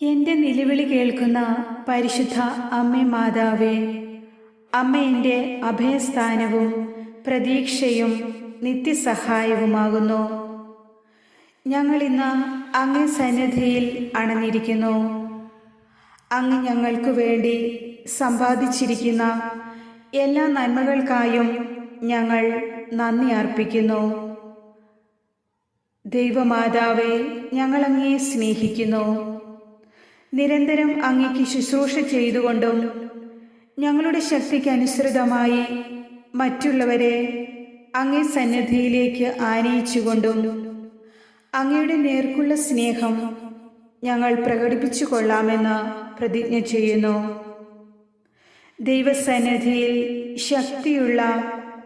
എന്റെ നിലവിളി കേൾക്കുന്ന പരിശുദ്ധ അമ്മ മാതാവേ അമ്മ എന്റെ അഭയസ്ഥാനവും പ്രതീക്ഷയും നിത്യസഹായവുമാകുന്നു. ഞങ്ങൾ ഇന്ന് അങ്ങ് സന്നിധിയിൽ അണഞ്ഞിരിക്കുന്നു. അങ്ങ് ഞങ്ങൾക്ക് വേണ്ടി സമ്പാദിച്ചിരിക്കുന്ന എല്ലാ നന്മകൾക്കായും ഞങ്ങൾ നന്ദി അർപ്പിക്കുന്നു. ദൈവമാതാവെ ഞങ്ങൾ അങ്ങേ സ്നേഹിക്കുന്നു. നിരന്തരം അങ്ങേക്ക് ശുശ്രൂഷ ചെയ്തുകൊണ്ടും ഞങ്ങളുടെ ശക്തിക്ക് അനുസൃതമായി മറ്റുള്ളവരെ അങ്ങേ സന്നിധിയിലേക്ക് ആനയിച്ചുകൊണ്ടും അങ്ങയുടെ നേർക്കുള്ള സ്നേഹം ഞങ്ങൾ പ്രകടിപ്പിച്ചു കൊള്ളാമെന്ന് പ്രതിജ്ഞ ചെയ്യുന്നു. ദൈവസന്നിധിയിൽ ശക്തിയുള്ള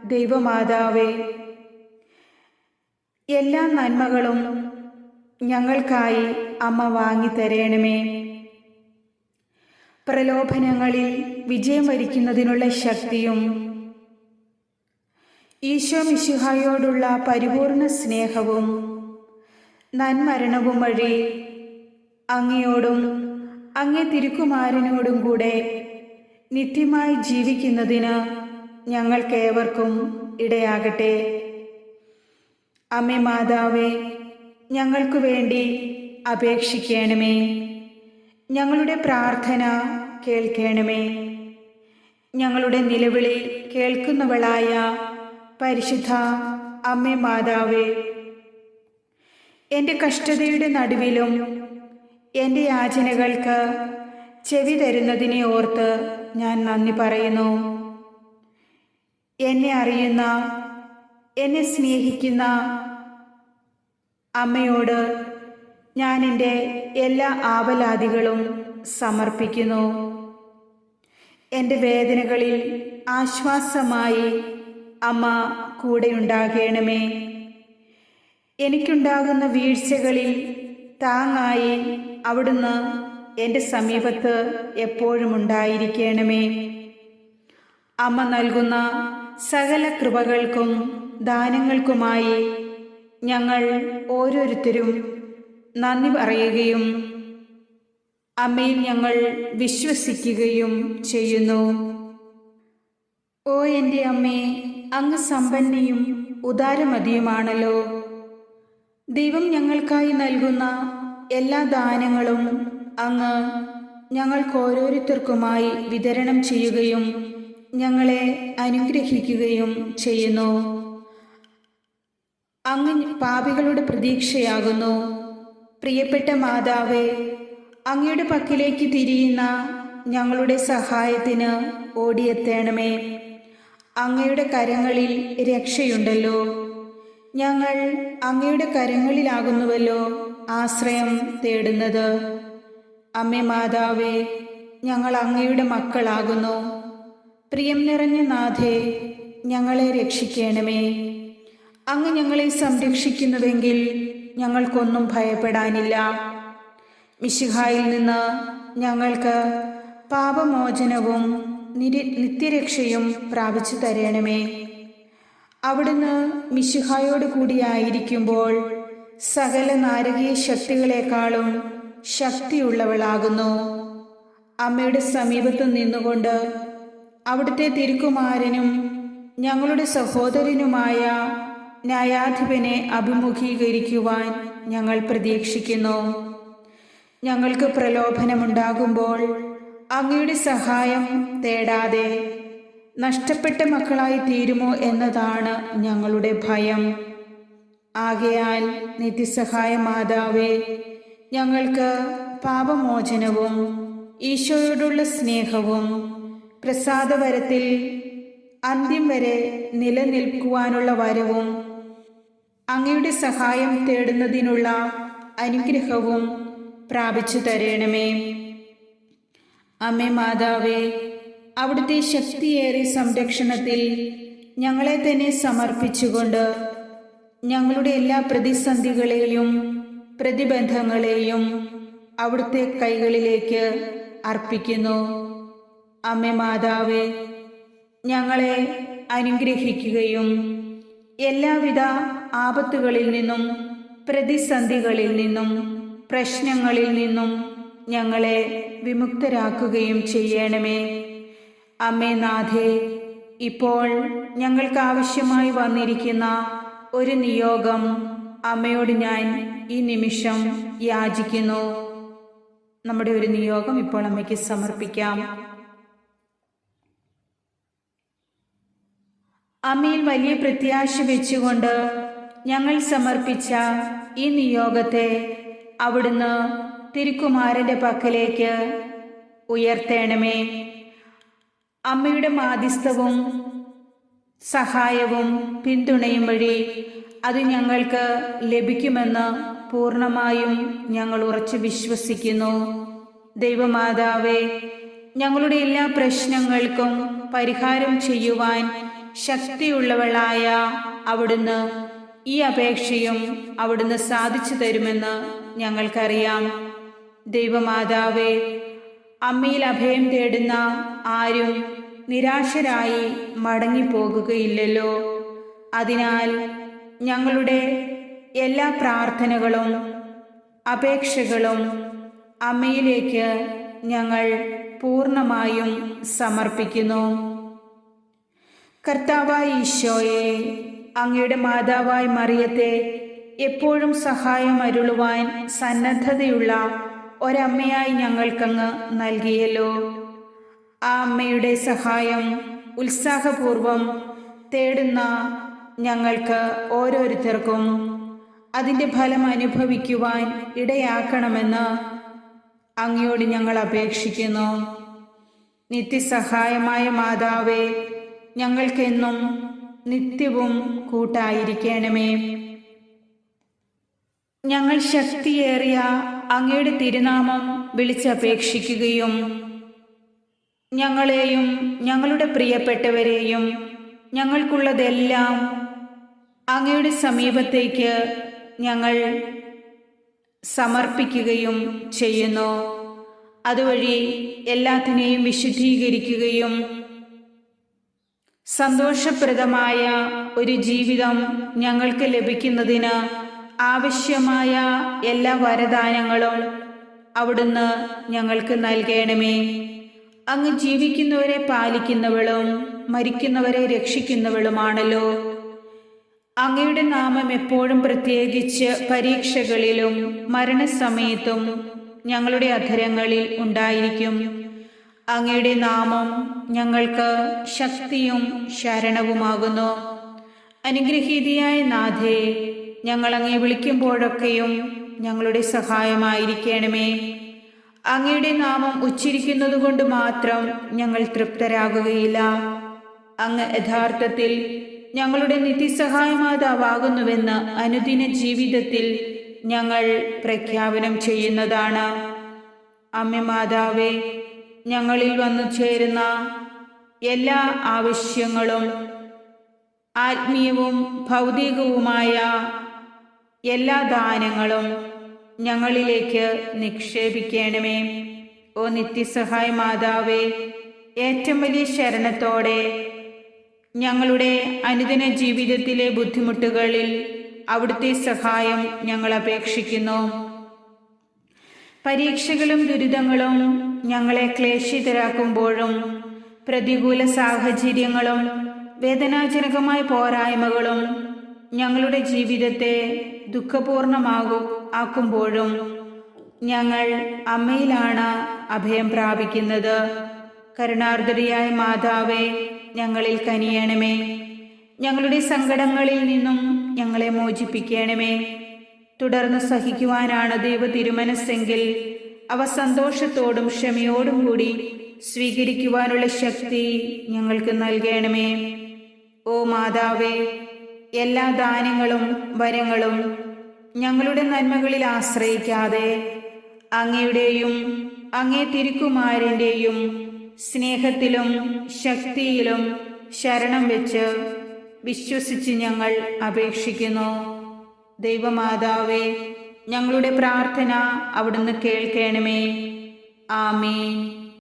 ദൈവമാതാവേ എല്ലാ നന്മകളും ഞങ്ങൾക്കായി അമ്മ വാങ്ങിത്തരേണമേ. പ്രലോഭനങ്ങളിൽ വിജയം വരിക്കുന്നതിനുള്ള ശക്തിയും ഈശോ മിശിഹായോടുള്ള പരിപൂർണ സ്നേഹവും നന്മരണവും വഴി അങ്ങയോടും അങ്ങേ തിരുക്കുമാരനോടും കൂടെ നിത്യമായി ജീവിക്കുന്നതിന് ഞങ്ങൾക്കേവർക്കും ഇടയാകട്ടെ. അമ്മേ മാതാവേ ഞങ്ങൾക്കു വേണ്ടി അപേക്ഷിക്കണമേ. ഞങ്ങളുടെ പ്രാർത്ഥന കേൾക്കണമേ. ഞങ്ങളുടെ നിലവിളി കേൾക്കുന്നവളായ പരിശുദ്ധ അമ്മേ മാതാവേ. എന്റെ കഷ്ടതയുടെ നടുവിലും എന്റെ യാചനകൾക്ക് ചെവി തരുന്നതിനെ ഓർത്ത് ഞാൻ നന്ദി പറയുന്നു. എന്നെ അറിയുന്ന എന്നെ സ്നേഹിക്കുന്ന അമ്മയോട് ഞാൻ എന്റെ എല്ലാ ആവലാദികളും സമർപ്പിക്കുന്നു. എന്റെ വേദനകളിൽ ആശ്വാസമായി അമ്മ കൂടെയുണ്ടാകണമേ. എനിക്കുണ്ടാകുന്ന വീഴ്ചകളിൽ താങ്ങായി അവിടുന്ന് എന്റെ സമീപത്ത് എപ്പോഴും ഉണ്ടായിരിക്കണമേ. അമ്മ നൽകുന്ന സകല കൃപകൾക്കും ദാനങ്ങൾക്കുമായി ഞങ്ങൾ ഓരോരുത്തരും നന്ദി പറയുകയും അമ്മയിൽ ഞങ്ങൾ വിശ്വസിക്കുകയും ചെയ്യുന്നു. ഓ എന്റെ അമ്മേ അങ്ങ് സമ്പന്നയും ഉദാരമതിയുമാണല്ലോ. ദൈവം ഞങ്ങൾക്കായി നൽകുന്ന എല്ലാ ദാനങ്ങളും അങ്ങ് ഞങ്ങൾക്ക് ഓരോരുത്തർക്കുമായി വിതരണം ചെയ്യുകയും ഞങ്ങളെ അനുഗ്രഹിക്കുകയും ചെയ്യുന്നു. അങ്ങ് പാപികളുടെ പ്രതീക്ഷയാകുന്നു. പ്രിയപ്പെട്ട മാതാവേ അങ്ങയുടെ പക്കിലേക്ക് തിരിയുന്ന ഞങ്ങളുടെ സഹായത്തിന് ഓടിയെത്തേണമേ. അങ്ങയുടെ കരങ്ങളിൽ രക്ഷയുണ്ടല്ലോ. ഞങ്ങൾ അങ്ങയുടെ കരങ്ങളിലാകുന്നുവല്ലോ ആശ്രയം തേടുന്നത്. അമ്മേ മാതാവേ ഞങ്ങൾ അങ്ങയുടെ മക്കളാകുന്നു. പ്രിയം നിറഞ്ഞ നാഥേ ഞങ്ങളെ രക്ഷിക്കണമേ. അങ്ങ് ഞങ്ങളെ സംരക്ഷിക്കുന്നുവെങ്കിൽ ഞങ്ങൾക്കൊന്നും ഭയപ്പെടാനില്ല. മിശിഹായിൽ നിന്ന് ഞങ്ങൾക്ക് പാപമോചനവും നിരി നിത്യരക്ഷയും പ്രാപിച്ചു തരണമേ. അവിടുന്ന് മിശിഹായോട് കൂടിയായിരിക്കുമ്പോൾ സകല നാരകീയ ശക്തികളെക്കാളും ശക്തിയുള്ളവളാകുന്നു. അമ്മയുടെ സമീപത്ത് നിന്നുകൊണ്ട് അവിടുത്തെ തിരുക്കുമാരനും ഞങ്ങളുടെ സഹോദരനുമായ ന്യായാധിപനെ അഭിമുഖീകരിക്കുവാൻ ഞങ്ങൾ പ്രതീക്ഷിക്കുന്നു. ഞങ്ങൾക്ക് പ്രലോഭനമുണ്ടാകുമ്പോൾ അങ്ങയുടെ സഹായം തേടാതെ നഷ്ടപ്പെട്ട മക്കളായി തീരുമോ എന്നതാണ് ഞങ്ങളുടെ ഭയം. ആകയാൽ നിത്യസഹായ മാതാവേ ഞങ്ങൾക്ക് പാപമോചനവും ഈശോയോടുള്ള സ്നേഹവും പ്രസാദവരത്തിൽ അന്ത്യം വരെ നിലനിൽക്കുവാനുള്ള വരവും അങ്ങയുടെ സഹായം തേടുന്നതിനുള്ള അനുഗ്രഹവും പ്രാപിച്ചു തരണമേ. അമ്മേ മാതാവേ അവിടുത്തെ ശക്തിയേറെ സംരക്ഷണത്തിൽ ഞങ്ങളെ തന്നെ സമർപ്പിച്ചുകൊണ്ട് ഞങ്ങളുടെ എല്ലാ പ്രതിസന്ധികളെയും പ്രതിബന്ധങ്ങളെയും അവിടുത്തെ കൈകളിലേക്ക് അർപ്പിക്കുന്നു. അമ്മേ മാതാവേ ഞങ്ങളെ അനുഗ്രഹിക്കുകയും എല്ലാവിധ ആപത്തുകളിൽ നിന്നും പ്രതിസന്ധികളിൽ നിന്നും പ്രശ്നങ്ങളിൽ നിന്നും ഞങ്ങളെ വിമുക്തരാക്കുകയും ചെയ്യണമേ. അമ്മേ നാഥേ ഇപ്പോൾ ഞങ്ങൾക്ക് ആവശ്യമായി വന്നിരിക്കുന്ന ഒരു നിയോഗം അമ്മയോട് ഞാൻ ഈ നിമിഷം യാചിക്കുന്നു. നമ്മുടെ ഒരു നിയോഗം ഇപ്പോൾ അമ്മയ്ക്ക് സമർപ്പിക്കാം. അമ്മയിൽ വലിയ പ്രത്യാശ വെച്ചുകൊണ്ട് ഞങ്ങൾ സമർപ്പിച്ച ഈ നിയോഗത്തെ അവിടുന്ന് തിരുക്കുമാരന്റെ പക്കലേക്ക് ഉയർത്തേണമേ. അമ്മയുടെ മാധ്യസ്ഥവും സഹായവും പിന്തുണയും വഴി അത് ഞങ്ങൾക്ക് ലഭിക്കുമെന്ന് പൂർണമായും ഞങ്ങൾ ഉറച്ചു വിശ്വസിക്കുന്നു. ദൈവമാതാവേ ഞങ്ങളുടെ എല്ലാ പ്രശ്നങ്ങൾക്കും പരിഹാരം ചെയ്യുവാൻ ശക്തിയുള്ളവളായ അവിടുന്ന് ഈ അപേക്ഷയും അവിടുന്ന് സാധിച്ചു തരുമെന്ന് ഞങ്ങൾക്കറിയാം. ദൈവമാതാവേ അമ്മയിൽ അഭയം തേടുന്ന ആരും നിരാശരായി മടങ്ങിപ്പോകുകയില്ലല്ലോ. അതിനാൽ ഞങ്ങളുടെ എല്ലാ പ്രാർത്ഥനകളും അപേക്ഷകളും അമ്മയിലേക്ക് ഞങ്ങൾ പൂർണമായും സമർപ്പിക്കുന്നു. കർത്താവായ ഈശോയെ അങ്ങയുടെ മാതാവായ മറിയത്തെ എപ്പോഴും സഹായം അരുളുവാൻ സന്നദ്ധതയുള്ള ഒരമ്മയായി ഞങ്ങൾക്കങ്ങ് നൽകിയല്ലോ. ആ അമ്മയുടെ സഹായം ഉത്സാഹപൂർവം തേടുന്ന ഞങ്ങൾക്ക് ഓരോരുത്തർക്കും അതിന്റെ ഫലം അനുഭവിക്കുവാൻ ഇടയാക്കണമെന്ന് അങ്ങയോട് ഞങ്ങൾ അപേക്ഷിക്കുന്നു. നിത്യസഹായമായ മാതാവേ ഞങ്ങൾക്കെന്നും നിത്യവും കൂട്ടായിരിക്കണമേ. ഞങ്ങൾ ശക്തിയേറിയ അങ്ങയുടെ തിരുനാമം വിളിച്ചപേക്ഷിക്കുകയും ഞങ്ങളെയും ഞങ്ങളുടെ പ്രിയപ്പെട്ടവരെയും ഞങ്ങൾക്കുള്ളതെല്ലാം അങ്ങയുടെ സമീപത്തേക്ക് ഞങ്ങൾ സമർപ്പിക്കുകയും ചെയ്യുന്നു. അതുവഴി എല്ലാത്തിനെയും വിശുദ്ധീകരിക്കുകയും സന്തോഷപ്രദമായ ഒരു ജീവിതം ഞങ്ങൾക്ക് ലഭിക്കുന്നതിന് ആവശ്യമായ എല്ലാ വരദാനങ്ങളും അവിടുന്ന് ഞങ്ങൾക്ക് നൽകണമേ. അങ്ങ് ജീവിക്കുന്നവരെ പാലിക്കുന്നവളും മരിക്കുന്നവരെ രക്ഷിക്കുന്നവളുമാണല്ലോ. അങ്ങയുടെ നാമം എപ്പോഴും പ്രത്യേകിച്ച് പരീക്ഷകളിലും മരണസമയത്തും ഞങ്ങളുടെ അധരങ്ങളിൽ ഉണ്ടായിരിക്കും. അങ്ങയുടെ നാമം ഞങ്ങൾക്ക് ശക്തിയും ശരണവുമാകുന്നു. അനുഗ്രഹീതിയായ നാഥേ ഞങ്ങൾ അങ്ങേ വിളിക്കുമ്പോഴൊക്കെയും ഞങ്ങളുടെ സഹായമായിരിക്കണമേ. അങ്ങയുടെ നാമം ഉച്ചരിക്കുന്നത് കൊണ്ട് മാത്രം ഞങ്ങൾ തൃപ്തരാകുകയില്ല. അങ്ങ് യഥാർത്ഥത്തിൽ ഞങ്ങളുടെ നിത്യസഹായമാതാവാകുന്നുവെന്ന് അനുദിന ജീവിതത്തിൽ ഞങ്ങൾ പ്രഖ്യാപനം ചെയ്യുന്നതാണ്. അമ്മ മാതാവേ ഞങ്ങളിൽ വന്നു ചേരുന്ന എല്ലാ ആവശ്യങ്ങളും ആത്മീയവും ഭൗതികവുമായ എല്ലാ ദാനങ്ങളും ഞങ്ങളിലേക്ക് നിക്ഷേപിക്കണമേ. ഓ നിത്യസഹായ മാതാവേ ഏറ്റവും വലിയ ശരണത്തോടെ ഞങ്ങളുടെ അനുദിന ജീവിതത്തിലെ ബുദ്ധിമുട്ടുകളിൽ അവിടുത്തെ സഹായം ഞങ്ങൾ അപേക്ഷിക്കുന്നു. പരീക്ഷകളും ദുരിതങ്ങളും ഞങ്ങളെ ക്ലേശിതരാക്കുമ്പോഴും പ്രതികൂല സാഹചര്യങ്ങളും വേദനാജനകമായ പോരായ്മകളും ഞങ്ങളുടെ ജീവിതത്തെ ദുഃഖപൂർണമാകും ആക്കുമ്പോഴും ഞങ്ങൾ അമ്മയിലാണ് അഭയം പ്രാപിക്കുന്നത്. കരുണാർദ്ദരിയായ മാതാവേ ഞങ്ങളിൽ കനിയണമേ. ഞങ്ങളുടെ സങ്കടങ്ങളിൽ നിന്നും ഞങ്ങളെ മോചിപ്പിക്കണമേ. തുടർന്ന് സഹിക്കുവാനാണ് ദൈവ തിരുമനസ്സെങ്കിൽ അവ സന്തോഷത്തോടും ക്ഷമയോടും കൂടി സ്വീകരിക്കുവാനുള്ള ശക്തി ഞങ്ങൾക്ക് നൽകണമേ. ഓ മാതാവേ എല്ലാ ദാനങ്ങളും വരങ്ങളും ഞങ്ങളുടെ നന്മകളിൽ ആശ്രയിക്കാതെ അങ്ങയുടെയും അങ്ങേ തിരുക്കുമാരന്റെയും സ്നേഹത്തിലും ശക്തിയിലും ശരണം വെച്ച് വിശ്വസിച്ച് ഞങ്ങൾ അപേക്ഷിക്കുന്നു. ദൈവമാതാവേ ഞങ്ങളുടെ പ്രാർത്ഥന അവിടുന്ന് കേൾക്കണമേ. ആമേൻ.